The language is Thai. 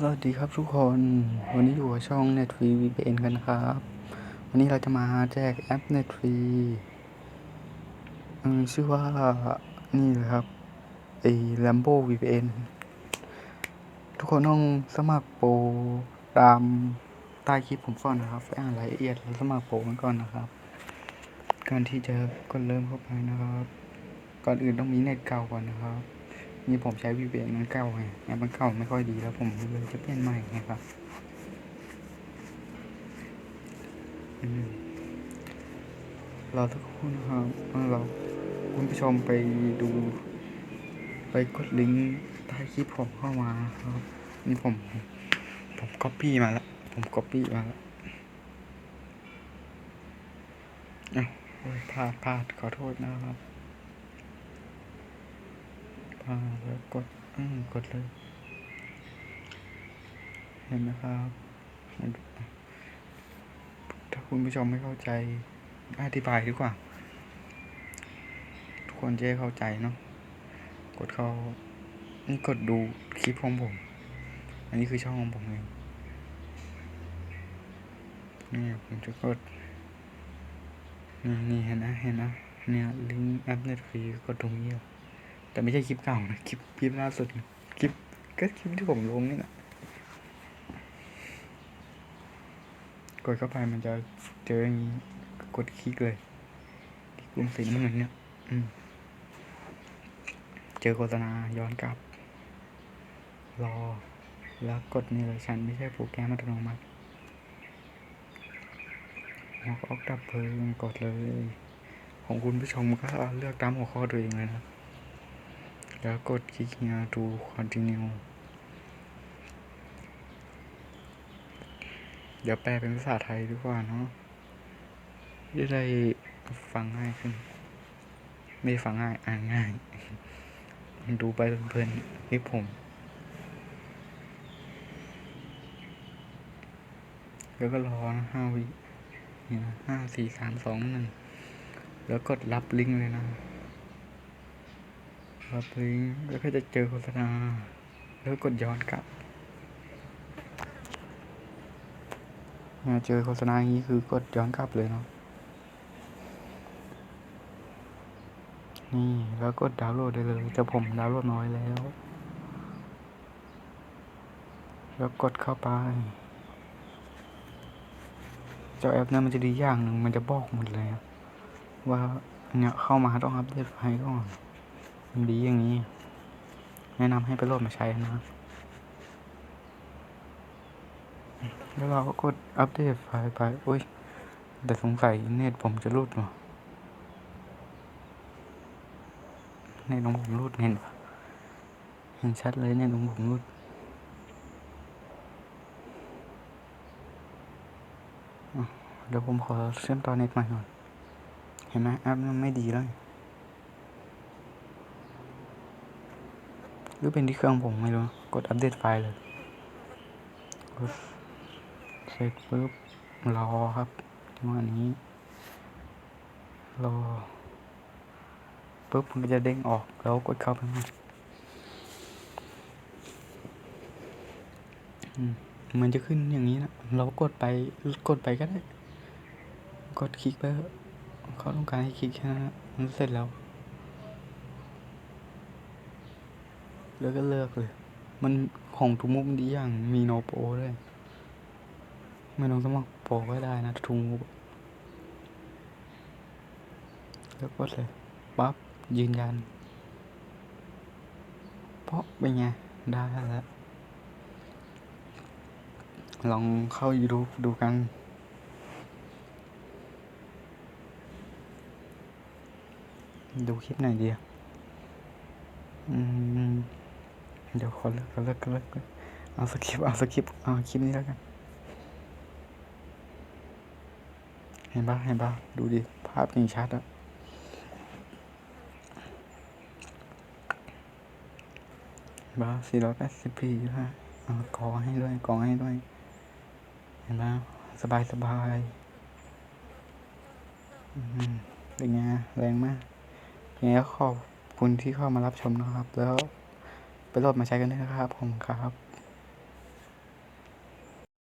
สวัสดีครับทุกคน วันนี้อยู่กับช่อง Net Free VPN กันนะครับ วันนี้เราจะมาแจกแอป Net Free ชื่อว่า นี่เลยครับไอ้ Lambo VPN ทุกคนต้องสมัครโปรตามใต้คลิปผมก่อนนะครับไปอ่านรายละเอียดแล้วสมัครโปรกันก่อนนะครับก่อนที่จะกดเริ่มเข้าไปนะครับ ก่อนอื่นต้องมีเน็ตเก่าก่อนนะครับ นี่ผมใช้ VPN มันเก่าไงแอปมันเก่าไม่ค่อยดีแล้วผมเลยจะเปลี่ยนใหม่ไงครับอืมรอสักครู่นะครับเราคุณผู้ชมไปดู ไปกดลิงก์ใต้คลิปผมเข้ามาครับ นี่ผม ผมก๊อปปี้มาแล้วผมก๊อปปี้มาแล้วอ้าวพลาดพลาดขอโทษนะครับ พลาแล้วกดอืมกดเลย เห็นไหมครับถ้าคุณผู้ชมไม่เข้าใจอธิบายดีกว่า ทุกคนจะเข้าใจเนาะกดเข้านี่กดดูคลิปของผม อันนี้คือช่องของผมเองนี่ผมจะกดนี่นี่เห็นนะเห็นนะเนี่ยลิงก์แอปเน็ตฟรีกดตรงนี้ แต่ไม่ใช่คลิปเก่านะคลิปคลิปล่าสุดคลิปก็คลิปที่ผมลงนี่แหละกดเข้าไปมันจะเจออย่างนี้กดคลิกเลยที่กลุ่มสีน้ำเงินเนี่ยอืมเจอโฆษณาย้อนกลับ รอ แล้วกดนี่เลยฉันไม่ใช่โปรแกรมอัตโนมัติหัวข้อดับเพลิงกดเลย ของคุณผู้ชมก็เลือกตามหัวข้อตัวเองเลยนะ แล้วกดคลิก here to continue เดี๋ยวแปลเป็นภาษาไทยดีกว่าเนาะจะได้ฟังง่ายขึ้น ไม่ฟังง่ายอ่านง่าย ดูไปเพลินๆนี่ผม แล้วก็รอนะห้าวินี่นะห้าสี่สามสองหนึ่งแล้วกดรับลิงก์เลยนะ รับลิงก์แล้วก็จะเจอโฆษณาแล้วกดย้อนกลับเนี่ยเจอโฆษณาอย่างนี้คือกดย้อนกลับเลยเนาะนี่แล้วกดดาวน์โหลดได้เลยแต่ผมดาวน์โหลดน้อยแล้ว แล้วกดเข้าไป เจ้าแอปนี่ยมันจะดีอย่างหนึ่งมันจะบอกหมดเลย ว่าเนี่ยเข้ามาต้องอัปเดตไฟล์ก่อน ดีอย่างนี้ แนะนำให้ไปโหลดมาใช้นะ แล้วเราก็กดอัปเดตไฟล์ไปโอ้ย แต่สงสัยเน็ตผมจะรุดหรอเน็ตของผมรุดเห็นปะเห็นชัดเลยเน็ตของผมรุดเดี๋ยวผมขอเชื่อมต่อเน็ตใหม่ก่อน เห็นไหมแอปมันไม่ดีแล้ว หรือเป็นที่เครื่องผมไม่รู้ กดอัปเดตไฟล์เลยเสร็จปุ๊บรอครับจังหวะนี้รอปุ๊บมันก็จะเด้งออกแล้วกดเข้าไปใหม่อืมมันจะขึ้นอย่างนี้นะ เรากดไปกดไปก็ได้ กดคลิกไปเขาต้องการให้คลิกแค่นั้นมันเสร็จแล้ว แล้วก็เลือกเลย มันของทุกมุกดีอย่างมีโนโปรด้วยไม่ต้องสมัครโปรก็ได้นะทุกมุกแล้วกดเลยปั๊บยืนยัน เพราะเป็นไง ได้แล้ว ลองเข้า YouTube ดูกันดูคลิปไหนดีอืม เดี๋ยวขอเลิกเลิกเลิกเลิกเอาสคริปเอาสคริปเอาคลิปนี้แล้วกัน เห็นปะเห็นปะดูดิ ภาพนี่ชัดอะบ้าสี่ร้อยแปดสิบพีฮะเอากอให้ด้วยกอให้ด้วย เห็นปะสบายสบายอืมเป็นไงแรงมากยังไงก็ขอบคุณที่เข้ามารับชมนะครับ แล้ว โหลดมาใช้กันด้วยนะครับผมครับ